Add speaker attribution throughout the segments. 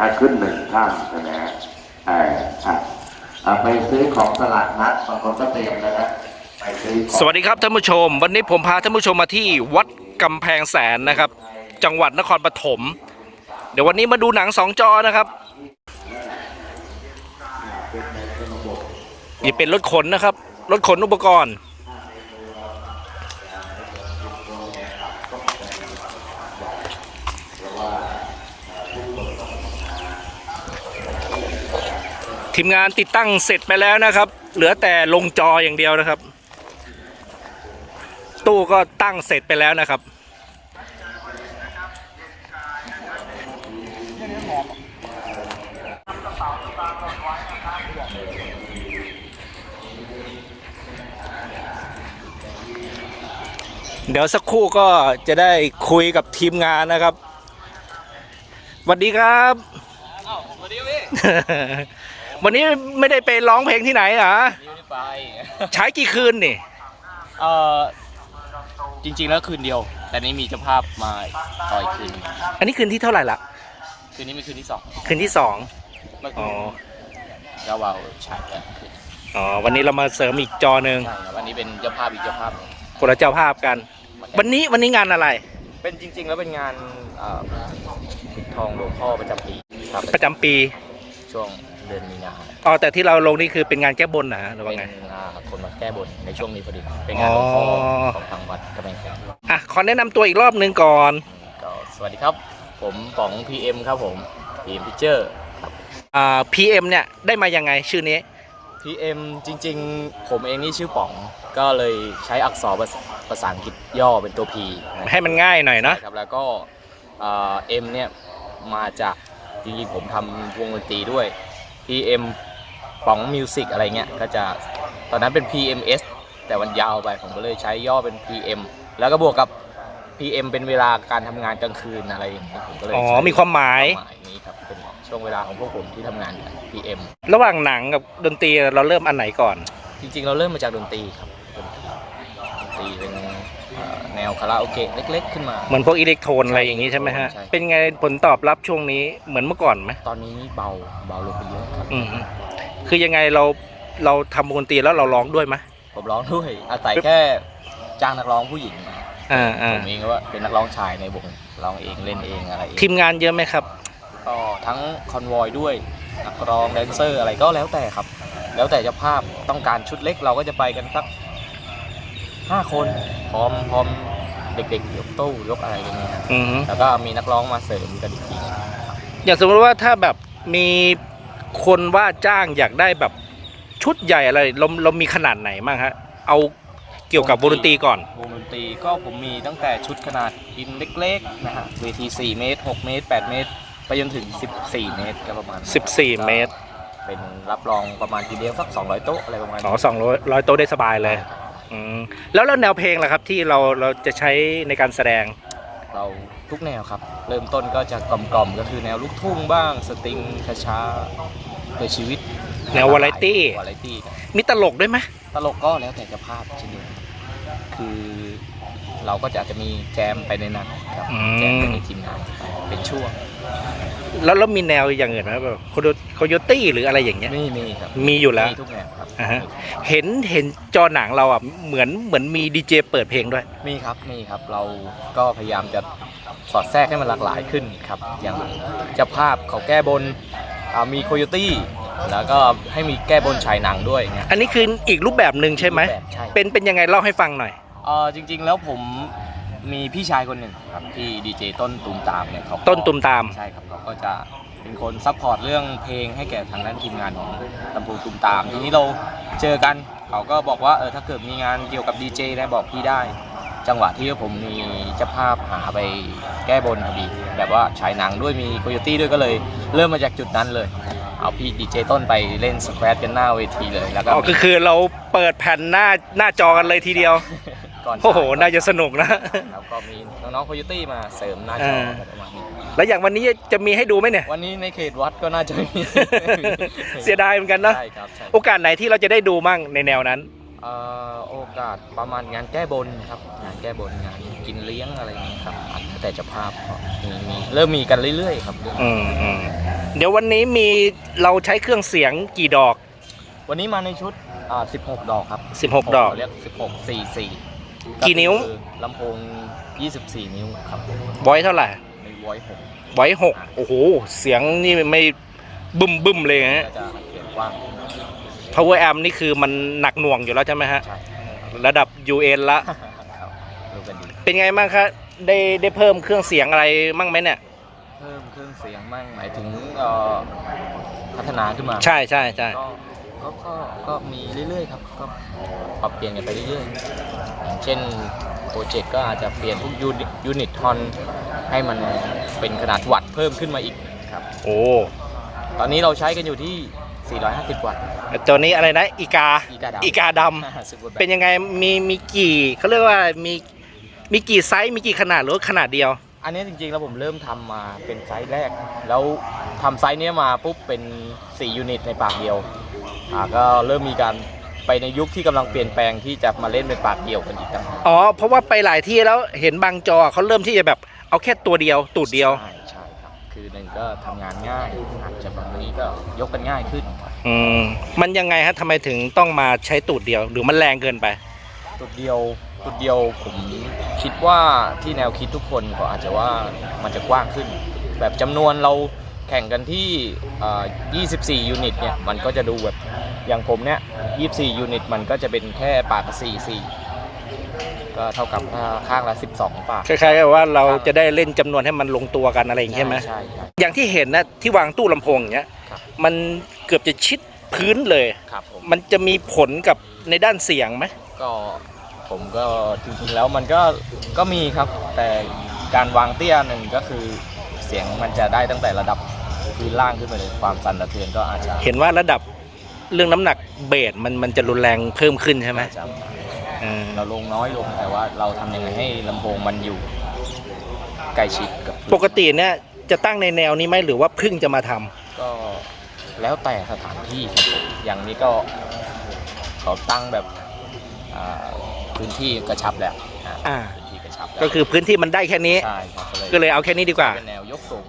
Speaker 1: อะขึ้นหนึ่งข้างใช่ไหมฮะเอออะอะไปซื้อของตลาดนัดบางคนก็เตรียมแล้วนะ
Speaker 2: สวัสดีครับท่านผู้ชม วันนี้ผมพาท่านผู้ชมมาที่วัดกำแพงแสนนะครับ จังหวัดนครปฐมเดี๋ยววันนี้มาดูหนังสองจอนะครับนี่เป็นรถขนนะครับ รถขนอุปกรณ์ ทีมงานติดตั้งเสร็จไปแล้วนะครับ เหลือแต่ลงจออย่างเดียวนะครับ ตู้ก็ตั้งเสร็จไปแล้วนะครับเดี๋ยวสักครู่ก็จะได้คุยกับทีมงานนะครับสวัสดีครับวั นนี้ไม่ได้ไปร้องเพลงที่ไหนเหรอ
Speaker 3: ไม่ได้ไป
Speaker 2: ใช้กี่คืนนี่
Speaker 3: เออจริง ๆ แล้วคืนเดียว แต่นี้มีเจ้าภาพมาต่ออีกคืนหนึ่ง
Speaker 2: อันนี้คืนที่เท่าไหร่ละ
Speaker 3: คืนนี้เป็นคืนที่สอง
Speaker 2: คืนที่สอง
Speaker 3: เมื่อ
Speaker 2: อ๋
Speaker 3: คื
Speaker 2: อน
Speaker 3: ก็วาวฉายกันคืน
Speaker 2: อ๋อวันนี้เรามาเสริมอีกจอหนึ่ง
Speaker 3: ใช่ครับวันนี้เป็นเจ้าภาพอีกเจ้าภาพหนึ่ง
Speaker 2: คนละเจ้าภาพกัน วันนี้วันนี้งานอะไร
Speaker 3: เป็นจริง ๆ แล้วเป็นงานเอ่อปิดทองหลวงพ่อประจำปีครับ
Speaker 2: ประจำปี
Speaker 3: ช่วง เดือนมีนา
Speaker 2: อ๋อแต่ที่เราลงนี่คือเป็นงานแก้บนนะหรือว่า
Speaker 3: เป็น
Speaker 2: ไง
Speaker 3: อ่าคนมาแก้บนในช่วงนี้พอดีเป็นงานหลวงพ่อ
Speaker 2: อ๋อ
Speaker 3: ของทางวัดกำแพงแสน
Speaker 2: อะขอแนะนำตัวอีกรอบหนึ่งก่อน
Speaker 3: ก็สวัสดีครับ ผมป๋อง PM ครับผม PM Picture ครับ
Speaker 2: อ่า PM เนี่ยได้มายังไงชื่อนี้
Speaker 3: PM จริงๆ ผมเองนี่ชื่อป๋องก็เลยใช้อักษรภาษาภาษาอังกฤษย่อเป็นตัว P นะ
Speaker 2: ให้มันง่ายหน่อยเนาะ
Speaker 3: ครับแล้วก็เอ่อ M เนี่ยมาจากจริงๆผมทำวงดนตรีด้วย PM ป๋องมิวสิกอะไรเงี้ยก็จะตอนนั้นเป็น PMS แต่มันยาวไปผมก็เลยใช้ย่อเป็น PM แล้วก็บวกกับ PM เป็นเวลาการทำงานกลางคืนอะไรอย่างเงี้ยผมก็เลย
Speaker 2: อ๋อ
Speaker 3: ใช้
Speaker 2: มีความหมาย
Speaker 3: ความหมายนี้ครับเป็นช่วงเวลาของพวกผมที่ทำงานกัน PM
Speaker 2: ระหว่างหนังกับดนตรีเราเริ่มอันไหนก่อน
Speaker 3: จริงๆ เราเริ่มมาจากดนตรีครับดนตรีดนตรีเป็นเอ่อแน วคาราโอเกะเล็ก ๆ ขึ้นมา
Speaker 2: เหมือนพวกอิเล็กโทรนอะไรอย่างนี้ใช่ไหมฮะ
Speaker 3: ใช่
Speaker 2: เป็นไงผลตอบรับช่วงนี้เหมือนเมื่อก่อนไหม
Speaker 3: ตอนนี้เบาเบาลงไปเยอะครับ
Speaker 2: อืมคือยังไงเราเราทำวงดนตรีแล้วเราร้องด้วยไหม
Speaker 3: ผมร้องด้วยอาศัยแค่จ้างนักร้องผู้หญิงมา
Speaker 2: อ่าอ่า
Speaker 3: ผมเองก็ว่าเป็นนักร้องชายในวงร้องเองเล่นเองอะไรเอง
Speaker 2: ทีมงานเยอะไหมครับ
Speaker 3: ก็ทั้งคอนวอยด้วยนักร้องแดนเซอร์อะไรก็แล้วแต่ครับ แล้วแต่เจ้าภาพต้องการชุดเล็กเราก็จะไปกันสักห้าคนพร้อมพร้อม เด็กๆยกตู้ยกอะไรอย่างเงี้ยครับ
Speaker 2: อืม
Speaker 3: แล้วก็มีนักร้องมาเสริมกันอีกที
Speaker 2: อย่างสมมติว่าถ้าแบบมีคนว่าจ้างอยากได้แบบชุดใหญ่อะไรเราเรามีขนาดไหนบ้างฮะเอาเกี่ยวกับวงดนตรีก่อน
Speaker 3: วงดนตรีก็ผมมีตั้งแต่ชุดขนาดอินเล็กๆนะฮะเวที 4 เมตร 6 เมตร 8 เมตร ไปจนถึง 14 เมตรก็ประมาณ
Speaker 2: 14 เมตร
Speaker 3: เป็นรับรองประมาณทีเดียวสัก 200 โต๊ะอะไรประมาณ
Speaker 2: อ๋อ
Speaker 3: นี้
Speaker 2: สองร้อยร้อยโต๊ะได้สบายเลย อืมแล้วแล้วแนวเพลงล่ะครับที่เราเราจะใช้ในการแสดง
Speaker 3: เราทุกแนวครับ เริ่มต้นก็จะกล่อมๆก็คือแนวลูกทุ่งบ้างสตริงช้าๆเพื่อชีวิต
Speaker 2: แนว variety
Speaker 3: วาไรตี้
Speaker 2: มีตลกด้วยไหม
Speaker 3: ตลกก็แล้วแต่เจะภาพเช่นเดียวกันคือเราก็จะอาจจะมีแจมไปในนั้นครับ
Speaker 2: อื
Speaker 3: แจมไป
Speaker 2: ม
Speaker 3: ในทีมงานเป็นช่วง
Speaker 2: แล้วแล้วมีแนวอย่างอื่นไหมแบบโคโยตี้หรืออะไรอย่างเงี้ย
Speaker 3: มีมีครับ
Speaker 2: มีอยู่แล้ว
Speaker 3: มีทุกแนวครับ
Speaker 2: อ่าฮะเห็นเห็นจอหนังเราอะเหมือนเหมือนมีดีเจเปิดเพลงด้วย
Speaker 3: มีครับมีครับเราก็พยายามจะสอดแทรกให้มันหลากหลายขึ้นครับ อย่างเจ้าภาพเขาแก้บนอ่ามีโคโยตี้แล้วก็ให้มีแก้บนฉายหนังด้วยอย่างเงี้ย
Speaker 2: อันนี้คืออีกรูปแบบหนึ่งใช่ไหม
Speaker 3: แบบใช่
Speaker 2: เป็นเป็นยังไงเล่าให้ฟังหน่อย
Speaker 3: เออจริงๆแล้วผมมีพี่ชายคนหนึ่งครับที่ดีเจต้นตูมตามเนี่ยเขาก็
Speaker 2: ต้นตุมตาม
Speaker 3: ใช่ครับเขาก็จะ เป็นคนซัพพอร์ตเรื่องเพลงให้แก่ทางด้านทีมงานของลำพูตูมตาม ทีนี้เราเจอกันเขาก็บอกว่าเออถ้าเกิดมีงานเกี่ยวกับดีเจนะบอกพี่ได้ จังหวะที่ผมมีเจ้าภาพหาไปแก้บนพอดีแบบว่าฉายหนังด้วยมีโคโยตี้ด้วยก็เลย เริ่มมาจากจุดนั้นเลย เอาพี่ดีเจต้นไปเล่นสแควร์กันหน้าเวทีเลยแล้วก็
Speaker 2: อ๋อคือคือเราเปิดแผ่นหน้าหน้าจอกันเลยทีเดียว
Speaker 3: ก่อน
Speaker 2: โอ้โห น่าจะสนุกนะ
Speaker 3: แล้วก็มีน้องๆโคโยตี้มาเสริมหน้าจออะไรประมาณนี้
Speaker 2: แล้วอย่างวันนี้จะมีให้ดูไหมเนี่ย
Speaker 3: วันนี้ในเขตวัดก็น่าจะมี
Speaker 2: เสียดายเหมือนกันนะ
Speaker 3: ใช่ครับใช่
Speaker 2: โอกาสไหนที่เราจะได้ดูมั่งในแนวนั้น
Speaker 3: เอ่อโอกาสประมาณงานแก้บนครับงานแก้บนงานกินเลี้ยงอะไรอย่างเงี้ยครับแล้วแต่เจ้าภาพก็มีมีเริ่มมีกันเรื่อยๆครับ
Speaker 2: อืมอืมเดี๋ยววันนี้มีเราใช้เครื่องเสียงกี่ดอก
Speaker 3: วันนี้มาในชุดอ่า16 ดอกครับ
Speaker 2: 16ดอก
Speaker 3: เรียก16 44
Speaker 2: กี่นิ้ว
Speaker 3: คือลำโพง 24 นิ้วครับ
Speaker 2: ไว้เท่าไหร่
Speaker 3: ในวอย6
Speaker 2: ไว้หกโอ้โห เสียงนี่ไม่บึ้มบึ้มเลยฮะ
Speaker 3: ก็จะเสียงกว้าง
Speaker 2: power amp นี่คือมันหนักหน่วงอยู่แล้วใช่ไหมฮะ
Speaker 3: ใช่
Speaker 2: ระดับ UN ละ
Speaker 3: ครับรู้กันดี
Speaker 2: เป็นไงบ้างครับได้ได้เพิ่มเครื่องเสียงอะไรมั่งไหมเนี่ย
Speaker 3: เพิ่มเครื่องเสียงมั่งหมายถึงเอ่อพัฒนาขึ้นมา
Speaker 2: ใช่ใช่ใช่
Speaker 3: ก็ ก็ก็ก็มีเรื่อยๆครับก็ปรับเปลี่ยนกันไปเรื่อยๆอย่างเช่นโปรเจกต์ก็อาจจะเปลี่ยนทุกยูนิตยูนิตทอนให้มันเป็นขนาดวัตต์เพิ่มขึ้นมาอีกครับ
Speaker 2: โอ้
Speaker 3: ตอนนี้เราใช้กันอยู่ที่ 450 วัตต์
Speaker 2: ตัวนี้อะไรนะ อีกา
Speaker 3: อีกาดำ
Speaker 2: อีกาด
Speaker 3: 50วัตต์ำ
Speaker 2: เป็นยังไง มีมีกี่เขาเรียกว่ามีมีกี่ไซส์ มีกี่ขนาดหรือว่าขนาดเดียว
Speaker 3: อันนี้จริงๆ แล้วผมเริ่มทำมาเป็นไซส์แรก แล้วทำไซส์เนี้ยมาปุ๊บเป็น 4 ยูนิตในปากเดียว อ่าก็เริ่มมีการไปในยุคที่กำลังเปลี่ยนแปลงที่จะมาเล่นเป็นปากเดียวกันอีกต่างหาก
Speaker 2: อ๋อ เพราะว่าไปหลายที่แล้วเห็นบางจอเขาเริ่มที่จะแบบเอาแค่ตัวเดียวตูดเดียว
Speaker 3: ใช่ใช่ครับ คือหนึ่งก็ทำงานง่ายอาจจะบางทีก็ยกกันง่ายขึ้นครับ
Speaker 2: อืมมันยังไงฮะทำไมถึงต้องมาใช้ตูดเดียว หรือมันแรงเกินไป
Speaker 3: จุดเดียวจุดเดียวผมคิดว่าที่แนวคิดทุกคนก็อาจจะว่ามันจะกว้างขึ้น แบบจำนวนเรา แข่งกันที่เอ่อ24 ยูนิตเนี่ย มันก็จะดูแบบ อย่างผมเนี่ย 24 ยูนิต มันก็จะเป็นแค่ปากละ4 4 ก็เท่ากับข้างละ 12 ปาก
Speaker 2: คล้ายๆกับว่าเราจะได้เล่นจำนวนให้มันลงตัวกันอะไรอย่างเงี้ยใช่ไหม
Speaker 3: ใช่ใช่
Speaker 2: อย่างที่เห็นนะที่วางตู้ลำโพงอย่างเงี้ย
Speaker 3: ครับ
Speaker 2: มันเกือบจะชิดพื้นเลย
Speaker 3: ครับผม
Speaker 2: มันจะมีผลกับในด้านเสียงไหม
Speaker 3: ก็ผมก็จริงๆแล้วมันก็ก็มีครับ แต่การวางเตี้ยหนึ่งก็คือเสียงมันจะได้ตั้งแต่ระดับ พื้นล่างขึ้นไปเลยความสั่นสะเทือนก็อาจจะ
Speaker 2: เห็นว่าระดับเรื่องน้ำหนักเบสมันมันจะรุนแรงเพิ่มขึ้นใช่ไหม
Speaker 3: อาจจะ
Speaker 2: อืม
Speaker 3: เราลงน้อยลงแต่ว่าเราทำยังไงให้ลำโพงมันอยู่ใกล้ชิดกับ
Speaker 2: ปกติเนี่ยจะตั้งในแนวนี้ไหมหรือว่าเพิ่งจะมาทำ
Speaker 3: ก็แล้วแต่สถานที่ครับผมอย่างนี้ก็เขาตั้งแบบอ่าพื้นที่กระชับแล้วอ่า
Speaker 2: อ่า
Speaker 3: พื้นที่กระชับแล้ว
Speaker 2: ก็คือพื้นที่มันได้แค่นี้
Speaker 3: ใช่ครับ
Speaker 2: ก็เลยเอาแค่นี้ดีกว่า
Speaker 3: เป็นแนวยกสูง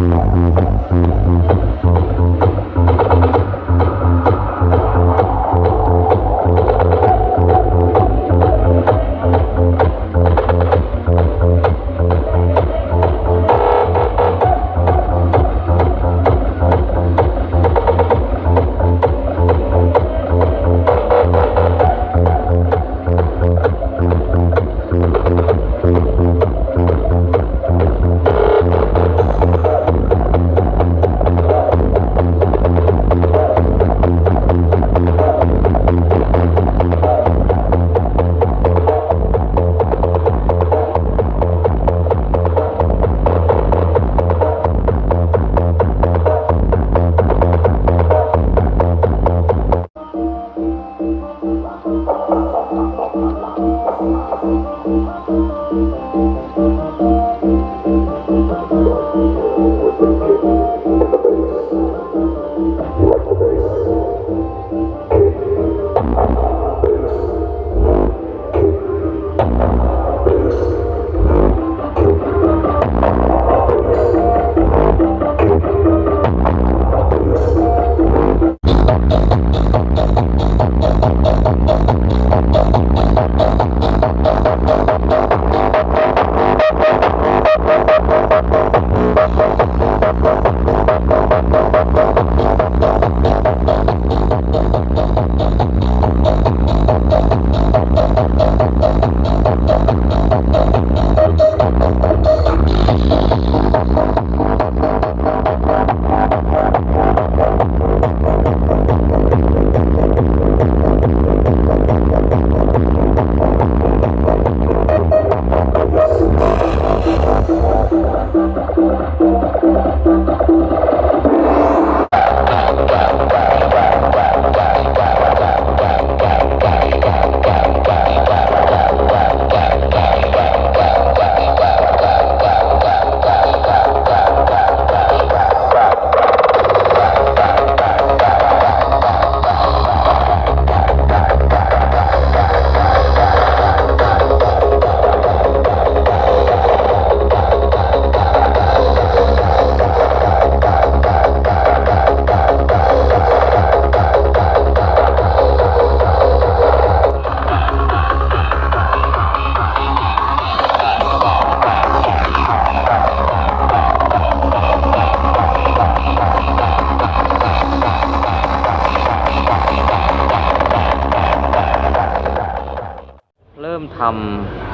Speaker 3: Thank you.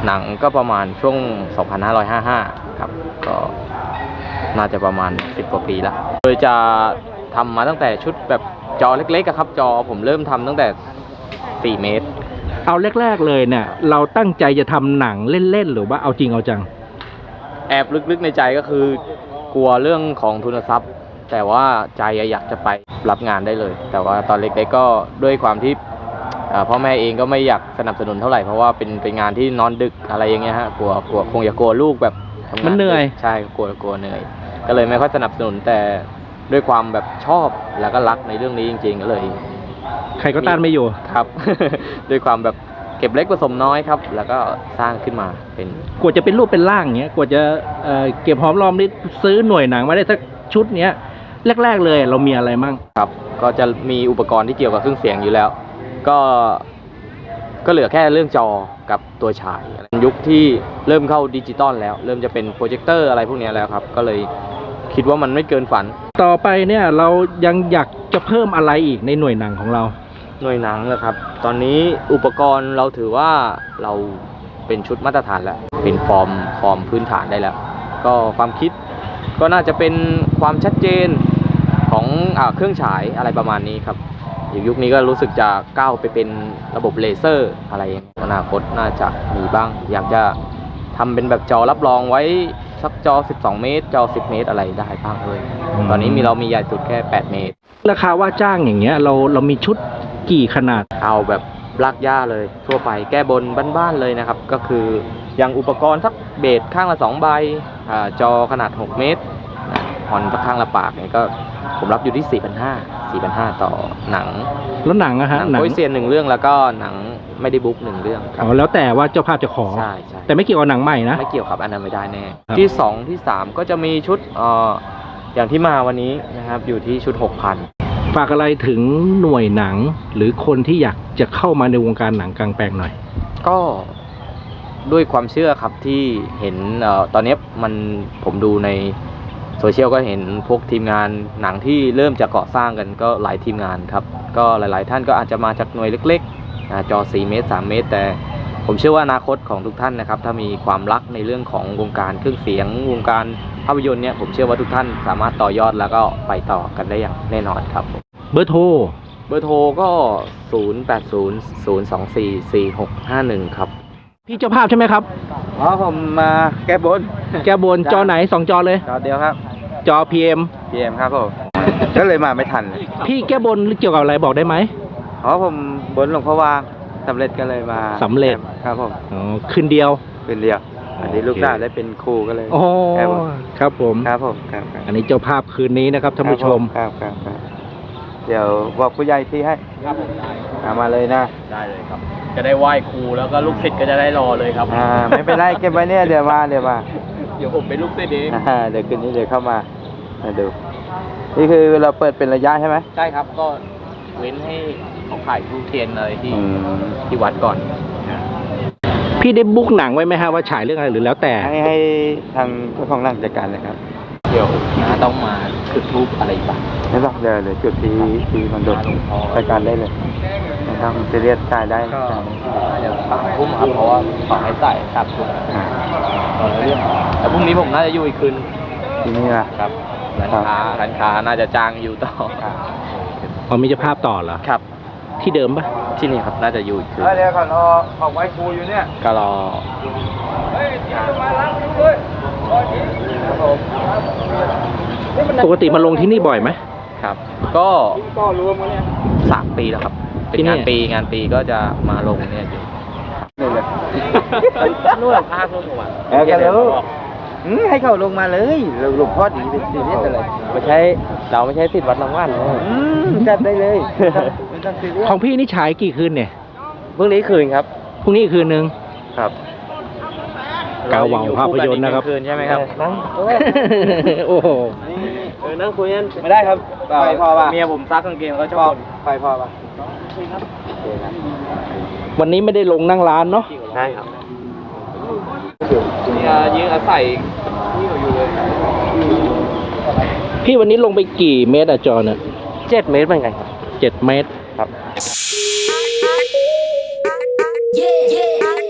Speaker 3: หนังก็ประมาณช่วง 2555 ครับ ก็น่าจะประมาณ 10 กว่าปีละโดยจะทำมาตั้งแต่ชุดแบบจอเล็กๆอะครับ จอผมเริ่มทำตั้งแต่ 4 เมตร
Speaker 2: เอาแรกๆเลยเนี่ย เราตั้งใจจะทำหนังเล่นๆ หรือว่าเอาจริงเอาจัง
Speaker 3: แอบลึกๆในใจก็คือกลัวเรื่องของทุนทรัพย์ แต่ว่าใจอยากจะไปรับงานได้เลย แต่ว่าตอนเล็กๆก็ด้วยความที่เอ่อ พ่อแม่เองก็ไม่อยากสนับสนุนเท่าไหร่เพราะว่าเป็นเป็นงานที่นอนดึกอะไรอย่างเงี้ยฮะกลัวกลัวคงจะกลัวลูกแบบทำงาน
Speaker 2: มันเหนื่อย
Speaker 3: ดึกใช่กลัวกลัวเหนื่อย ก็เลยไม่ค่อยสนับสนุนแต่ด้วยความแบบชอบแล้วก็รักในเรื่องนี้จริง ๆ ก็เลย
Speaker 2: ใครก็ต้านไม่อยู่
Speaker 3: ครับ ด้วยความแบบเก็บเล็กผสมน้อยครับ แล้วก็สร้างขึ้นมาเป็น
Speaker 2: กว่าจะเป็นรูปเป็นร่างเงี้ย กว่าจะเอ่อเก็บหอมรอมริบซื้อหน่วยหนังมาได้สักชุดเนี้ย แรก ๆ เลยเรามีอะไรมั่ง
Speaker 3: ครับ ก็จะมีอุปกรณ์ที่เกี่ยวกับเครื่องเสียงอยู่แล้ว ก็ก็เหลือแค่เรื่องจอกับตัวฉาย ยุคที่เริ่มเข้าดิจิตอลแล้ว เริ่มจะเป็นโปรเจคเตอร์อะไรพวกเนี้ยแล้วครับ ก็เลยคิดว่ามันไม่เกินฝัน
Speaker 2: ต่อไปเนี่ยเรายังอยากจะเพิ่มอะไรอีกในหน่วยหนังของเรา
Speaker 3: หน่วยหนังเลยครับ ตอนนี้อุปกรณ์เราถือว่าเราเป็นชุดมาตรฐานแล้ว เป็นฟอร์มฟอร์มพื้นฐานได้แล้ว ก็ความคิดก็น่าจะเป็นความชัดเจนของอาเครื่องฉายอะไรประมาณนี้ครับ อีกยุคนี้ก็รู้สึกจะก้าวไปเป็นระบบเลเซอร์อะไรอย่างเงี้ยอนาคตน่าจะมีบ้าง อยากจะทำเป็นแบบจอรับรองไว้สักจอ 12 เมตร จอ 10 เมตรอะไรได้บ้างเลย
Speaker 2: อืม
Speaker 3: ตอนนี้มีเรามีใหญ่สุดแค่ 8 เมตร
Speaker 2: ราคาว่าจ้างอย่างเงี้ยเราเรามีชุดกี่ขนาด
Speaker 3: เอาแบบลากหญ้าเลย ทั่วไปแก้บนบ้านๆเลยนะครับ ก็คืออย่างอุปกรณ์สักเบสข้างละ2ใบอาจอขนาด 6 เมตร นะฮอนสักข้างละปากเนี่ยก็ผมรับอยู่ที่ 4,500 4,500 ต่อหนัง
Speaker 2: แล้วหนังอะ
Speaker 3: ห
Speaker 2: ฮะ
Speaker 3: นัง
Speaker 2: หนัง
Speaker 3: โอยเซียนหนึ่งเรื่องแล้วก็หนังไม่ได้บุ๊กหนึ่งเรื่องครั
Speaker 2: อ๋
Speaker 3: บ
Speaker 2: อแล้วแต่ว่าเจ้าภาพจะขอ
Speaker 3: ใช่ใช่
Speaker 2: แต่ไม่เกี่ยวกับหนังใหม่นะ
Speaker 3: ไม่เกี่ยวครับอันนั้นไม่ได้แน่
Speaker 2: ครับ
Speaker 3: ที่ 2 ที่ 3 ก็จะมีชุดเอ่ออย่างที่มาวันนี้นะครับอยู่ที่ชุด 6,000
Speaker 2: ฝากอะไรถึงหน่วยหนังหรือคนที่อยากจะเข้ามาในวงการหนังกลางแปลงหน่อย
Speaker 3: ก็ด้วยความเชื่อครับที่เห็นเออตอนนี้มันผมดูใน โซเชียลก็เห็นพวกทีมงานหนังที่เริ่มจะก่อสร้างกันก็หลายทีมงานครับ ก็หลาย ๆ ท่านก็อาจจะมาจากหน่วยเล็กๆอ่าจอ 4 เมตร 3 เมตร แต่ผมเชื่อว่าอนาคตของทุกท่านนะครับ ถ้ามีความรักในเรื่องของวงการเครื่องเสียง วงการภาพยนตร์เนี่ยผมเชื่อว่าทุกท่านสามารถต่อยอดแล้วก็ไปต่อกันได้อย่างแน่นอนครับผม
Speaker 2: เบอร์โทร
Speaker 3: เบอร์โทรก็ 0800244651 ครับ
Speaker 2: พี่เจ้าภาพใช่ไหมครับ
Speaker 3: อ๋อผมมาแก้บน
Speaker 2: แกบนจอไหนสองจอเลย
Speaker 3: จอเดียวครับ
Speaker 2: จอ PM
Speaker 3: พีเอ็มครับผม ก็เลยมาไม่ทันเลย
Speaker 2: พี่แกบนเกี่ยวกับอะไรบอกได้ไหม
Speaker 3: อ๋อผมบนหลวงพ่อวางสำเร็จก็เลยมา
Speaker 2: สำเร็จ
Speaker 3: ครับผม
Speaker 2: อ๋อคืนเดียว
Speaker 3: เป็นเดียวอันนี้ลูก
Speaker 2: โอเค
Speaker 3: ได้ได้เป็นครูก็เลย
Speaker 2: โอ้
Speaker 3: ครับผม
Speaker 2: ครับผม
Speaker 3: ครับผมครับครับ
Speaker 2: อันนี้เจ้าภาพคืนนี้นะครับท่านผู้ชม
Speaker 3: ครับครับครับ เดี๋ยวบอกผู้ใหญ่ที่ให้
Speaker 4: ครับผมได้
Speaker 3: เอามาเลยนะ
Speaker 4: ได้เลยครับ จะได้ไหว้ครูแล้วก็ลูกศิษย์ก็จะได้รอเลยครับ
Speaker 3: อ่าไม่เป็นไรเก็บไว้เนี่ยเดี๋ยวมาเดี๋ยวมา
Speaker 4: เดี๋ยวผมเป็นลูกศิษย์เอง
Speaker 3: อ่าเดี๋ยวคืนนี้เดี๋ยวเข้ามามาดู นี่คือเราเปิดเป็นระยะใช่ไหม
Speaker 4: ใช่ครับก็เว้นให้เขาขายทูบเทียนอะไรที่
Speaker 3: อืม
Speaker 4: ที่วัดก่อน
Speaker 2: พี่ได้บุ๊กหนังไว้ไหมฮะว่าฉายเรื่องอะไรหรือแล้วแต่
Speaker 3: ให้ให้ทางเจ้าของร้านจัดการเลยครับ
Speaker 4: เดี๋ยวนะต้องมาจุดทูบอะไรบ้าง
Speaker 3: ไม่ต้องเดี๋ยวเดี๋ยวจุดที่ที่มันโดน
Speaker 4: หลวงพ่อ
Speaker 3: จัดการได้เลยไม่ต้องซีเรียสจ่ายได้
Speaker 4: ก็เดี๋ยวสามทุ่มครับเพราะว่าขอให้ใส่สามทุ่ม
Speaker 3: อ่า
Speaker 4: ตอนเรื่องแต่พรุ่งนี้ผมน่าจะอยู่อีกคืน
Speaker 3: ที่นี่ล่ะ
Speaker 4: ครับร้าน
Speaker 3: ครับ
Speaker 4: ค้าร้านค้าน่าจะจ้างอยู่ต่อ
Speaker 2: พอมีเจ้าภาพต่อเหรอ
Speaker 4: ครับ
Speaker 2: ที่เดิมปะ
Speaker 4: ที่นี่ครับน่าจะอยู่อีกคืน
Speaker 3: เดี๋ยวก่อนรอออกไว้ครูอยู่เนี่ย
Speaker 4: ก็รอ
Speaker 2: ปกติมาลงที่นี่บ่อยไหม
Speaker 4: ครับ ก็สามปีแล้วครับ เป็น
Speaker 2: ที่นี่
Speaker 4: งานปีงานปีก็จะมาลงเนี่ยอยู่
Speaker 3: นี่เลย
Speaker 4: นู่นภาคนู่นผมอะ
Speaker 3: เออกันแล้วอืมให้เขาลงมาเลยหลวงพ่อดีเป็นซีเรียสอะไร
Speaker 4: ไม่ใช่เราไม่ใช่สิทธิ์วัดรางวัล
Speaker 3: อืมจัดได้เลยไม่ต้องซีเรียส
Speaker 2: ของพี่นี่ฉายกี่คืนเนี่ย
Speaker 4: พรุ่งนี้คืนครับ
Speaker 2: พรุ่งนี้อีกคืนนึง
Speaker 4: ครับ
Speaker 2: กาวเหว่าภาพยนตร์นะครับ
Speaker 4: คืนใช่ไหมครับ
Speaker 3: นั่ง
Speaker 2: โอ้โห
Speaker 4: เออนั่งคุยกัน
Speaker 3: ไม่ได้ครับไฟพอป่ะ
Speaker 4: เมียผมซักกางเกงเขาช
Speaker 3: อบไฟพอป่ะ
Speaker 2: วันนี้ไม่ได้ลงนั่งร้านเนาะ
Speaker 4: ใช่ครับยิงอาศัยนี่อยู่เลย
Speaker 2: พี่วันนี้ลงไปกี่เมตรอะจอนะ่ย
Speaker 4: เจ็ดเมตรเป็นไงครับ
Speaker 2: เจ็ดเมตร
Speaker 4: ครับ yeah, yeah.